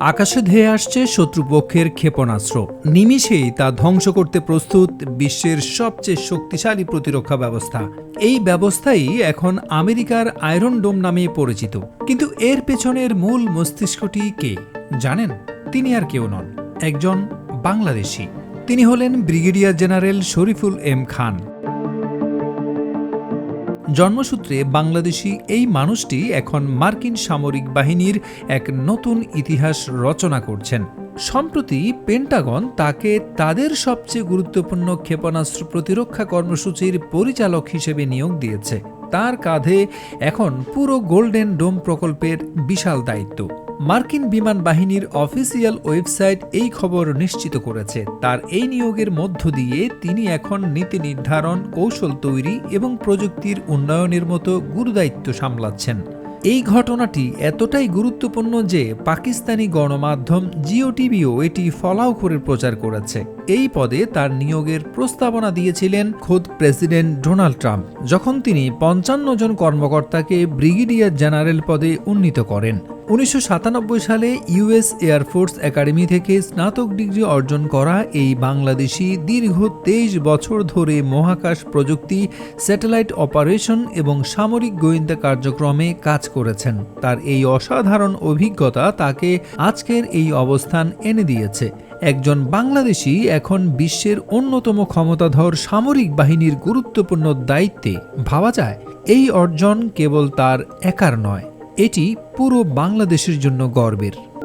আকাশে ধেয়ে আসছে শত্রুপক্ষের ক্ষেপণাস্ত্র। নিমিষেই তা ধ্বংস করতে প্রস্তুত বিশ্বের সবচেয়ে শক্তিশালী প্রতিরক্ষা ব্যবস্থা। এই ব্যবস্থাই এখন আমেরিকার আয়রন ডোম নামে পরিচিত। কিন্তু এর পেছনের মূল মস্তিষ্কটি কে? জানেন? তিনি আর কেউ নন। একজন বাংলাদেশি। তিনি হলেন brigadier general Shariful M Khan. জন্মসূত্রে বাংলাদেশি এই মানুষটি এখন মার্কিন সামরিক বাহিনীর এক নতুন ইতিহাস রচনা করছেন। সম্প্রতি পেন্টাগন তাকে তাদের সবচেয়ে গুরুত্বপূর্ণ ক্ষেপণাস্ত্র প্রতিরক্ষা কর্মসূচির পরিচালক হিসেবে নিয়োগ দিয়েছে। তার কাঁধে এখন পুরো গোল্ডেন ডোম প্রকল্পের বিশাল দায়িত্ব। মার্কিন বিমান বাহিনীর অফিসিয়াল ওয়েবসাইট এই খবর নিশ্চিত করেছে। তার এই নিয়োগের মধ্য দিয়ে তিনি এখন নীতি নির্ধারণ, কৌশল তৈরি এবং প্রযুক্তির উন্নয়নের মতো গুরুদায়িত্ব সামলাচ্ছেন। এই ঘটনাটি এতটাই গুরুত্বপূর্ণ যে পাকিস্তানি গণমাধ্যম জিও টিভিও এটি ফলাও করে প্রচার করেছে। এই পদে তার নিয়োগের প্রস্তাবনা দিয়েছিলেন খোদ প্রেসিডেন্ট ডোনাল্ড ট্রাম্প, যখন তিনি পঞ্চান্ন জন কর্মকর্তাকে ব্রিগেডিয়ার জেনারেল পদে উন্নীত করেন। উনিশশো সাতানব্বই সালে ইউএস এয়ারফোর্স একাডেমি থেকে স্নাতক ডিগ্রি অর্জন করা এই বাংলাদেশি দীর্ঘ তেইশ বছর ধরে মহাকাশ প্রযুক্তি, স্যাটেলাইট অপারেশন এবং সামরিক গোয়েন্দা কার্যক্রমে কাজ করেছেন। তার এই অসাধারণ অভিজ্ঞতা তাকে আজকের এই অবস্থান এনে দিয়েছে। একজন বাংলাদেশি এখন বিশ্বের অন্যতম ক্ষমতাধর সামরিক বাহিনীর গুরুত্বপূর্ণ দায়িত্বে। ভাবা যায়, এই অর্জন কেবল তার একার নয়। এটি পুরো বাংলাদেশের জন্য গর্বের।